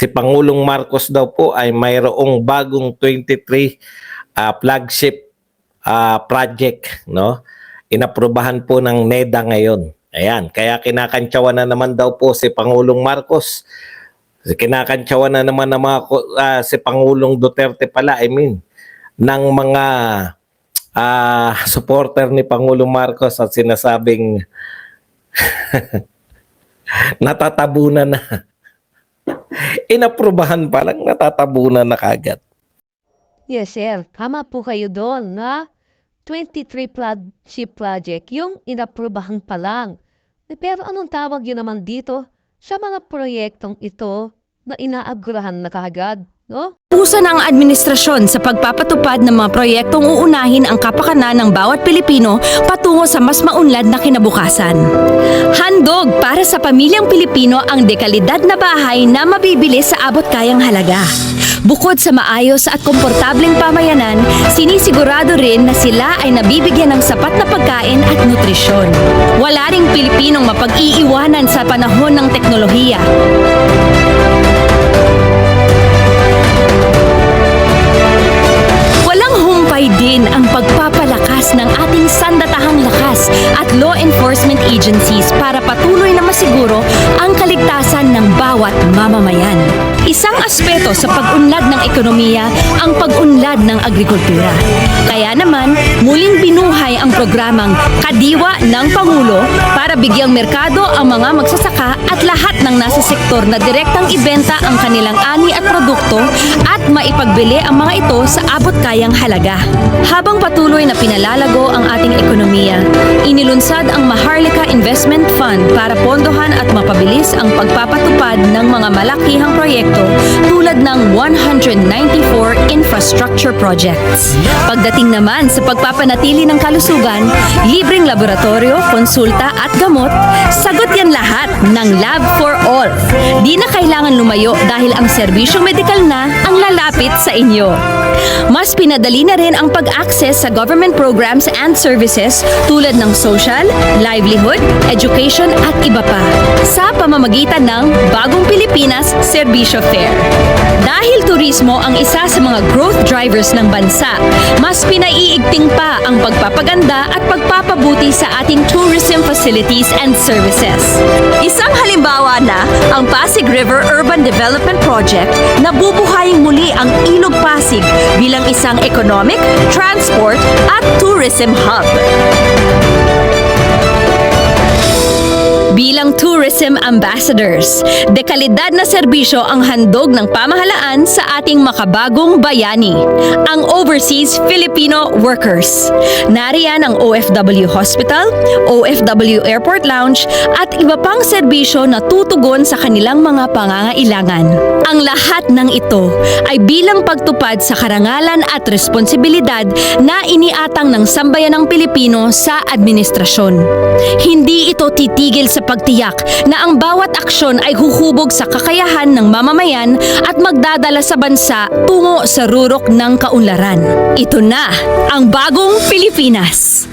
si Pangulong Marcos daw po ay mayroong bagong 23 ah, flagship ah, project, no? Inaprubahan po ng NEDA ngayon. Ayan, kaya kinakantsawan na naman daw po si Pangulong Marcos. Kinakantsawan na naman ng mga ah, si Pangulong Duterte pala, I mean, ng mga ah, supporter ni Pangulong Marcos at sinasabing natatabunan na. Inaprubahan pa lang, natatabunan na kagad. Yes, sir. Tama po kayo doon, na 23 flagship project, yung inaprubahan pa lang. Eh, Pero anong tawag yun naman dito sa mga proyektong ito na inaagurahan na kaagad, no? Usa na ang administrasyon sa pagpapatupad ng mga proyektong uunahin ang kapakanan ng bawat Pilipino patungo sa mas maunlad na kinabukasan. Handog para sa pamilyang Pilipino ang dekalidad na bahay na mabibili sa abot kayang halaga. Bukod sa maayos at komportableng pamayanan, sinisigurado rin na sila ay nabibigyan ng sapat na pagkain at nutrisyon. Wala ring Pilipinong mapag-iiwanan sa panahon ng teknolohiya. Ating sandatahang lakas at law enforcement agencies para patuloy na masiguro ang kaligtasan ng bawat mamamayan. Isang aspeto sa pag-unlad ng ekonomiya ang pag-unlad ng agrikultura. Kaya naman, muling binuhay ang programang Kadiwa ng Pangulo para bigyang merkado ang mga magsasaka at lahat ng nasa sektor na direktang ibenta ang kanilang ani at produkto at maipagbili ang mga ito sa abot kayang halaga. Habang patuloy na pinalalago ang ating ekonomiya, inilunsad ang Maharlika Investment Fund para pondohan at mapabilis ang pagpapatupad ng mga malakihang proyekto tulad ng 194 infrastructure projects. Pagdating naman sa pagpapanatili ng kalusugan, libreng laboratorio, konsulta at gamot, sagot yan lahat ng Lab for All. Di na kailangan lumayo dahil ang serbisyong medikal na ang lalapit sa inyo. Mas pinadali na rin ang pag-access sa government programs and services tulad ng social, livelihood, education at iba pa sa pamamagitan ng Bagong Pilipinas Serbisyo Fair. Dahil turismo ang isa sa mga growth drivers ng bansa, mas pinaiigting pa ang pagpapaganda at pagpapabuti sa ating tourism facilities and services. Isang halimbawa na ang Pasig River Urban Development Project na bubuhayin muli ang Ilog Pasig bilang isang economic, transport at tourism hub. Bilang tourism ambassadors, dekalidad na serbisyo ang handog ng pamahalaan sa ating makabagong bayani, ang Overseas Filipino Workers. Nariyan ang OFW Hospital, OFW Airport Lounge at iba pang serbisyo na tutugon sa kanilang mga pangangailangan. Ang lahat ng ito ay bilang pagtupad sa karangalan at responsibilidad na iniatang ng sambayanang Pilipino sa administrasyon. Hindi ito titigil sa pagtiyak na ang bawat aksyon ay huhubog sa kakayahan ng mamamayan at magdadala sa bansa tungo sa rurok ng kaunlaran. Ito na ang bagong Pilipinas.